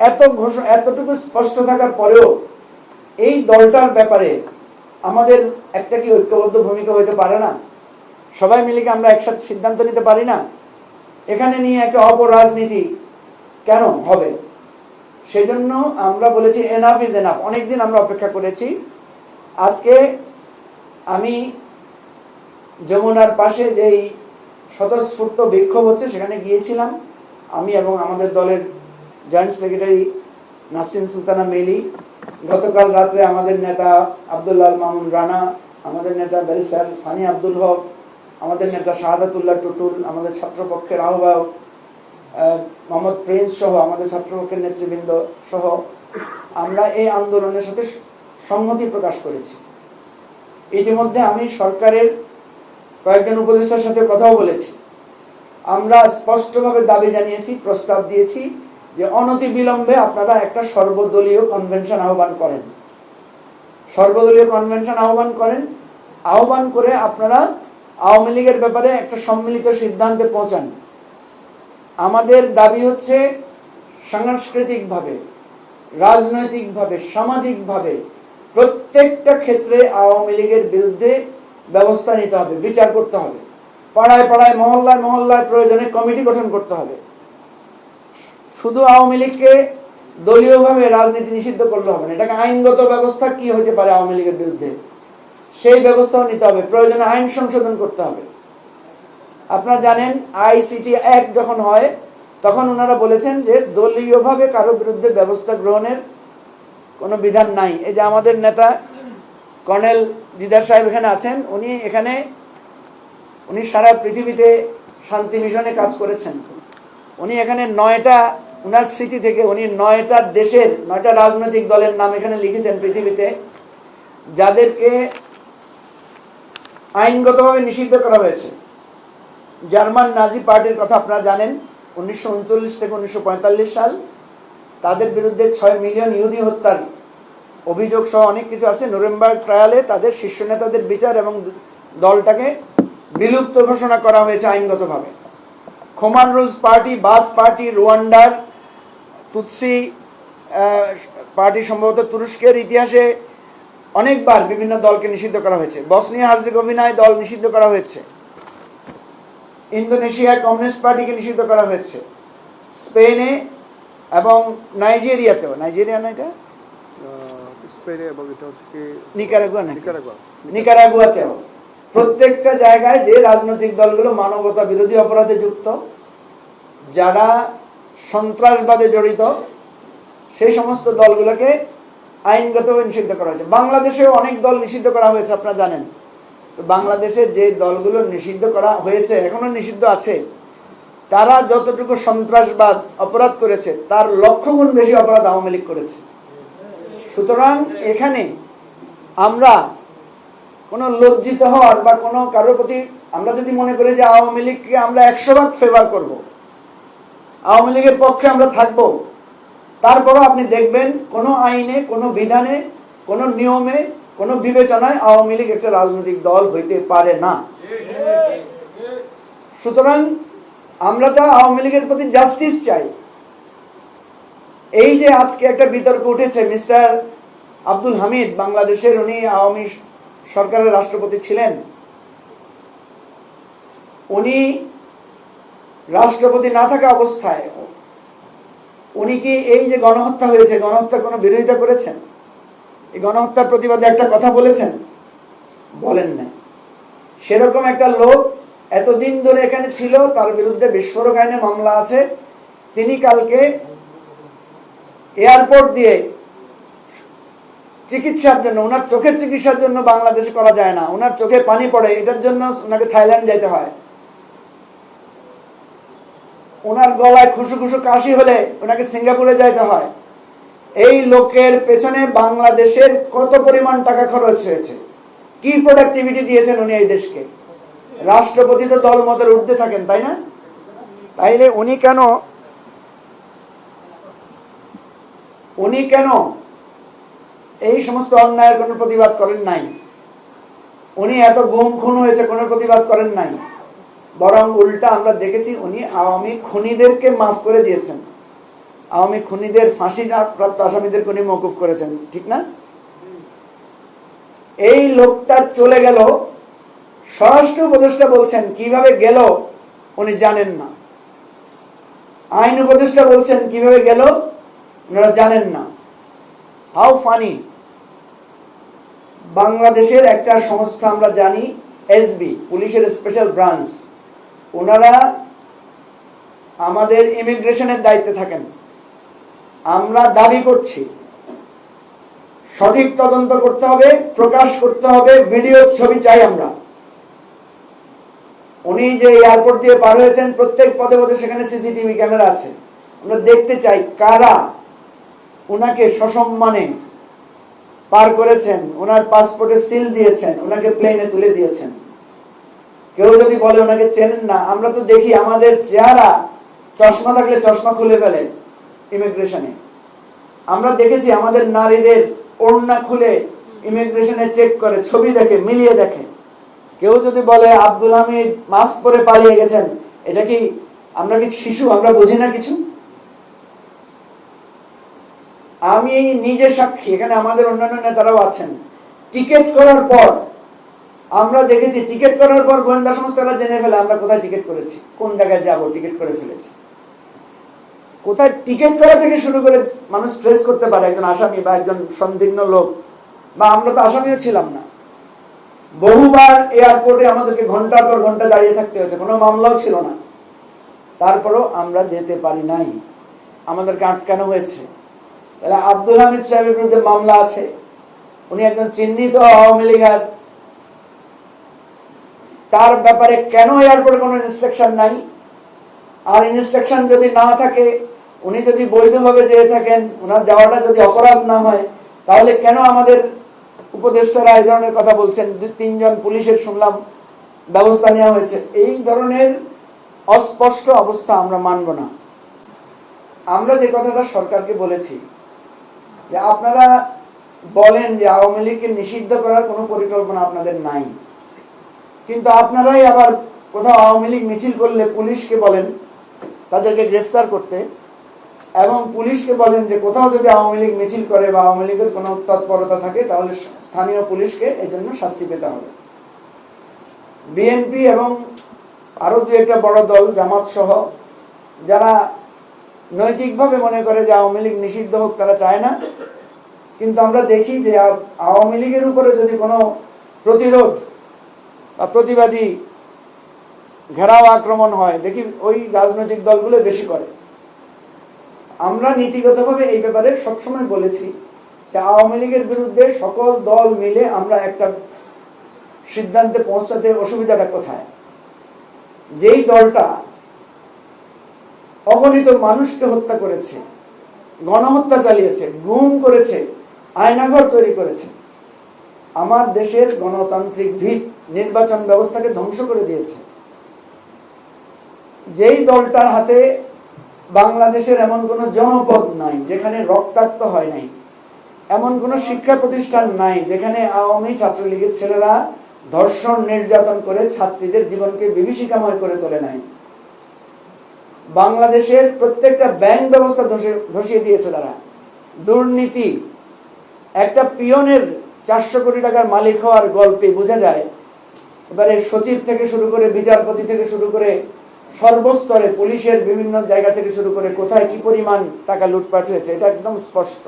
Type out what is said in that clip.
এত ঘোষ, এতটুকু স্পষ্ট থাকার পরেও এই দলটার ব্যাপারে আমাদের একটা কি ঐক্যবদ্ধ ভূমিকা হইতে পারে না? সবাই মিলে কি আমরা একসাথে সিদ্ধান্ত নিতে পারি না? এখানে নিয়ে একটা অপরাজনীতি কেন হবে? সেজন্য আমরা বলেছি এনাফ ইজ এনাফ অনেকদিন আমরা অপেক্ষা করেছি। আজকে আমি যমুনার পাশে যেই স্বতঃস্ফূর্ত বিক্ষোভ হচ্ছে সেখানে গিয়েছিলাম। আমি এবং আমাদের দলের জয়েন্ট সেক্রেটারি নাসরিন সুলতানা মেলি গতকাল রাত্রে আমাদের নেতা আবদুল্লাহ মামুন রানা আমাদের নেতা ব্যারিস্টার সানি আব্দুল হক আমাদের নেতা শাহাদাতুল্লাহ টুটুল আমাদের ছাত্রপক্ষের আহ্বায়ক আহ, মোহাম্মদ প্রিন্স সহ আমাদের ছাত্রপক্ষের নেতৃবৃন্দ সহ আমরা এই আন্দোলনের সাথে সংহতি প্রকাশ করেছি। ইতিমধ্যে আমি সরকারের কয়েকজন উপদেষ্টার সাথে কথাও বলেছি। আমরা স্পষ্টভাবে দাবি জানিয়েছি প্রস্তাব দিয়েছি যে অনতি বিলম্বে আপনারা একটা সর্বদলীয় কনভেনশন আহ্বান করেন। সর্বদলীয় কনভেনশন আহ্বান করেন। আহ্বান করে আপনারা আওয়ামী লীগের ব্যাপারে একটা সম্মিলিত সিদ্ধান্তে পৌঁছান। আমাদের দাবি হচ্ছে সাংস্কৃতিকভাবে, রাজনৈতিকভাবে, সামাজিকভাবে প্রত্যেকটা ক্ষেত্রে আওয়ামী লীগের বিরুদ্ধে ব্যবস্থা নিতে হবে, বিচার করতে হবে। পাড়ায় পাড়ায় মহল্লায় মহল্লায় প্রয়োজনে কমিটি গঠন করতে হবে। শুধু আওয়ামী লীগকে দলীয়ভাবে রাজনীতি নিষিদ্ধ করলে হবে না। এটাকে আইনগত ব্যবস্থা কি হতে পারে আওয়ামী লীগের বিরুদ্ধে? সেই ব্যবস্থাও নিতে হবে। প্রয়োজনে আইন সংশোধন করতে হবে। আপনারা জানেন, আইসিটি অ্যাক্ট যখন হয়, তখন ওনারা বলেছেন যে দলীয়ভাবে কারও বিরুদ্ধে ব্যবস্থা গ্রহণের কোনো বিধান নাই। এই যে আমাদের নেতা কর্নেল দিদার সাহেব এখানে আছেন, উনি এখানে, উনি সারা পৃথিবীতে শান্তি মিশনে কাজ করেছেন। উনি এখানে নয়টা উনার স্মৃতি থেকে উনি নয়টা দেশের, নয়টা রাজনৈতিক দলের নাম এখানে লিখেছেন পৃথিবীতে, যাদেরকে আইনগতভাবে নিষিদ্ধ করা হয়েছে। জার্মান নাজি পার্টির কথা আপনারা জানেন, উনিশশো উনচল্লিশ থেকে উনিশশো পঁয়তাল্লিশ সাল, তাদের বিরুদ্ধে ছয় মিলিয়ন ইহুদি হত্যার অভিযোগ সহ অনেক কিছু আছে। নভেম্বর ট্রায়ালে তাদের শীর্ষ নেতাদের বিচার এবং দলটাকে বিলুপ্ত ঘোষণা করা হয়েছে আইনগতভাবে। Khmer Rouge party, Baath party, রুয়ান্ডার Tutsi party সম্ভবত তুরস্কের ইতিহাসে অনেকবার বিভিন্ন দলকে নিষিদ্ধ করা হয়েছে। বসনিয়া হার্জেগোভিনায় দল নিষিদ্ধ করা হয়েছে। ইন্দোনেশিয়ায় কমিউনিস্ট পার্টিকে নিষিদ্ধ করা হয়েছে। স্পেনে এবং নাইজেরিয়াতেও। নাইজেরিয়া না এটা? স্পেনে এবং এটা হচ্ছে নিকারাগুয়া নাকি? নিকারাগুয়া। নিকারাগুয়াতেও। প্রত্যেকটা জায়গায় যে রাজনৈতিক দলগুলো মানবতা বিরোধী অপরাধে যুক্ত যারা সন্ত্রাসবাদে জড়িত, সেই সমস্ত দলগুলোকে আইনগতভাবে নিষিদ্ধ করা হয়েছে। বাংলাদেশেও অনেক দল নিষিদ্ধ করা হয়েছে, আপনারা জানেন। তো বাংলাদেশে যে দলগুলো নিষিদ্ধ করা হয়েছে, এখনও নিষিদ্ধ আছে, তারা যতটুকু সন্ত্রাসবাদ অপরাধ করেছে, তার লক্ষ গুণ বেশি অপরাধ আওয়ামী লীগ করেছে। সুতরাং এখানে আমরা কোনো লজ্জিত হওয়ার বা কোনো কারোর প্রতি আমরা যদি মনে করি যে আওয়ামী লীগকে আমরা একশো ভাগ ফেভার করব আওয়ামী লীগের পক্ষে আমরা থাকব। তারপরও আপনি দেখবেন কোনো আইনে, কোনো বিধানে, কোনো নিয়মে, কোনো বিবেচনায় আওয়ামী লীগ একটা রাজনৈতিক দল হইতে পারে না। সুতরাং আমরা তো আওয়ামী লীগের প্রতি জাস্টিস চাই, এই যে আজকে একটা বিতর্ক উঠেছে, মিস্টার আব্দুল হামিদ, বাংলাদেশের উনি আওয়ামী সরকারের রাষ্ট্রপতি ছিলেন। উনি রাষ্ট্রপতি না থাকা অবস্থায় উনি কি এই যে গণহত্যা হয়েছে, গণহত্যার কোনো বিরোধিতা করেছেন? এই গণহত্যার প্রতিবাদে একটা কথা বলেছেন? বলেন না। সেরকম একটা লোক এতদিন ধরে এখানে ছিল, তার বিরুদ্ধে বিস্ফোরক আইনে মামলা আছে। তিনি কালকে এয়ারপোর্ট দিয়ে চিকিৎসার জন্য, ওনার চোখের চিকিৎসার জন্য বাংলাদেশে করা যায় না। ওনার চোখে পানি পড়ে, এটার জন্য ওনাকে থাইল্যান্ড যেতে হয়। ওনার গলায় খুশু খুশু কাশি হলে ওনাকে সিঙ্গাপুরে যাইতে হয়। এই লোকের পেছনে বাংলাদেশের কত পরিমাণ টাকা খরচ হয়েছে? কি প্রোডাক্টিভিটি দিয়েছেন উনি এই দেশকে? রাষ্ট্রপতি তো দল মতের উঠতে থাকেন, তাই না? তাইলে উনি কেন উনি কেন এই সমস্ত অন্যায়ের কোনো প্রতিবাদ করেন নাই? উনি এত গুম খুন হয়েছে কোনো প্রতিবাদ করেন নাই? বরং উল্টা আমরা দেখেছি উনি আওয়ামী খুনিদেরকে মাফ করে দিয়েছেন। আওয়ামী খুনিদের ফাঁসি প্রাপ্ত আসামিদের উনি মকুফ করেছেন, ঠিক না? এই লোকটা চলে গেল, স্বরাষ্ট্র উপদেষ্টা বলছেন, কীভাবে গেল উনি জানেন না। আইন উপদেষ্টা বলছেন, কীভাবে গেল ওনারা জানেন না। How funny. বাংলাদেশের একটা সংস্থা আমরা জানি, এসবি, পুলিশের স্পেশাল ব্রাঞ্চ। ওনারা আমাদের ইমিগ্রেশনের দায়িত্বে থাকেন। আমরা দাবি করছি, সঠিক তদন্ত করতে হবে, প্রকাশ করতে হবে, ভিডিও ছবি চাই আমরা। উনি যে এয়ারপোর্ট দিয়ে পার হয়েছেন, প্রত্যেক পদে পদে সেখানে সিসিটিভি ক্যামেরা আছে। আমরা দেখতে চাই কারা ওনাকে সসম্মানে পার করেছেন ওনার পাসপোর্টে সিল দিয়েছেন ওনাকে প্লেনে তুলে দিয়েছেন। কেউ যদি বলে ওনাকে চেনেন না, আমরা তো দেখি আমাদের চেহারা চশমা থাকলে চশমা খুলে ফেলে ইমিগ্রেশনে আমরা দেখেছি আমাদের নারীদের ওড়না খুলে ইমিগ্রেশনে চেক করে, ছবি দেখে, মিলিয়ে দেখে। কেউ যদি বলে, আব্দুল হামিদ মাস্ক পরে পালিয়ে গেছেন, এটা কি আমরা কি শিশু? আমরা বুঝি না কিছু? আমি নিজে সাক্ষী, এখানে আমাদের অন্যান্য নেতারাও আছেন। টিকিট করার পর আমরা দেখেছি, টিকিট করার পর গোয়েন্দা সংস্থারা জেনে ফেলে আমরা কোথায় টিকিট করেছি, কোন জায়গায় যাব, টিকিট করে ফেলেছি। কোথায় টিকিট করা থেকে শুরু করে মানুষ ট্রেস করতে পারে, একজন আসামি বা একজন সন্দিগ্ন লোক, বা আমরা তো আসামিও ছিলাম না। বহুবার এয়ারপোর্টে আমাদেরকে ঘণ্টার পর ঘণ্টা দাঁড়িয়ে থাকতে হয়েছে, কোনো মামলাও ছিল না। তারপরও আমরা যেতে পারি নাই। আমাদেরকে আটকানো হয়েছে। তাহলে আব্দুল হামিদ সাহেবের বিরুদ্ধে মামলা আছে। উনি একজন চিহ্নিত আওয়ামী লীগের তার ব্যাপারে কেন এয়ারপোর্টে কোনো ইনস্ট্রাকশন নাই? আর ইনস্ট্রাকশন যদি না থাকে, উনি যদি বৈধভাবে যেয়ে থাকেন ওনার যাওয়াটা যদি অপরাধ না হয়, তাহলে কেন আমাদের উপদেষ্টারা এই ধরনের কথা বলছেন? দু, তিনজন পুলিশের শুনলাম ব্যবস্থা নেওয়া হয়েছে। এই ধরনের অস্পষ্ট অবস্থা আমরা মানব না। আমরা যে কথাটা সরকারকে বলেছি, যে আপনারা বলেন যে আওয়ামী লীগকে নিষিদ্ধ করার কোনো পরিকল্পনা আপনাদের নাই। কিন্তু আপনারাই আবার কোথাও আওয়ামী লীগ মিছিল করলে পুলিশকে বলেন, তাদেরকে গ্রেফতার করতে, এবং পুলিশকে বলেন যে কোথাও যদি আওয়ামী লীগ মিছিল করে বা আওয়ামী লীগের কোনো তৎপরতা থাকে, তাহলে স্থানীয় পুলিশকে এই জন্য শাস্তি পেতে হবে। বিএনপি এবং আরও দু একটা বড় দল, জামাত সহ, যারা নৈতিকভাবে মনে করে যে আওয়ামী লীগ নিষিদ্ধ হোক, তারা চায় না। কিন্তু আমরা দেখি যে আওয়ামী লীগের উপরে যদি কোনো প্রতিরোধ প্রতিবাদী ঘেরাও আক্রমণ হয়, দেখি ওই রাজনৈতিক দলগুলো বেশি করে। আমরা নীতিগতভাবে এই ব্যাপারে সবসময় বলেছি যে আওয়ামী লীগের বিরুদ্ধে সকল দল মিলে আমরা একটা সিদ্ধান্তে পৌঁছাতে অসুবিধাটা কোথায়? যেই দলটা অগণিত মানুষকে হত্যা করেছে, গণহত্যা চালিয়েছে, গুম করেছে, আয়নাঘর তৈরি করেছে, আমার দেশের গণতান্ত্রিক ভিত নির্বাচন ব্যবস্থাকে ধ্বংস করে দিয়েছে। যেই দলটার হাতে বাংলাদেশের এমন কোনো জনপদ নাই, যেখানে রক্তাক্ত হয় নাই, এমন কোনো শিক্ষা প্রতিষ্ঠান নাই, যেখানে আওয়ামী ছাত্রলীগের ছেলেরা ধর্ষণ, নির্যাতন করে ছাত্রীদের জীবনকে বিভীষিকাময় করে তোলে নাই। বাংলাদেশের প্রত্যেকটা ব্যাংক ব্যবস্থা ধসে- ধসিয়ে দিয়েছে তারা। দুর্নীতি, একটা পিয়নের চারশো কোটি টাকার মালিক হওয়ার গল্পে বোঝা যায় এবারে সচিব থেকে শুরু করে বিচারপতি থেকে শুরু করে সর্বস্তরে পুলিশের বিভিন্ন জায়গা থেকে শুরু করে কোথায় কি পরিমাণ টাকা লুটপাট হয়েছে, এটা একদম স্পষ্ট।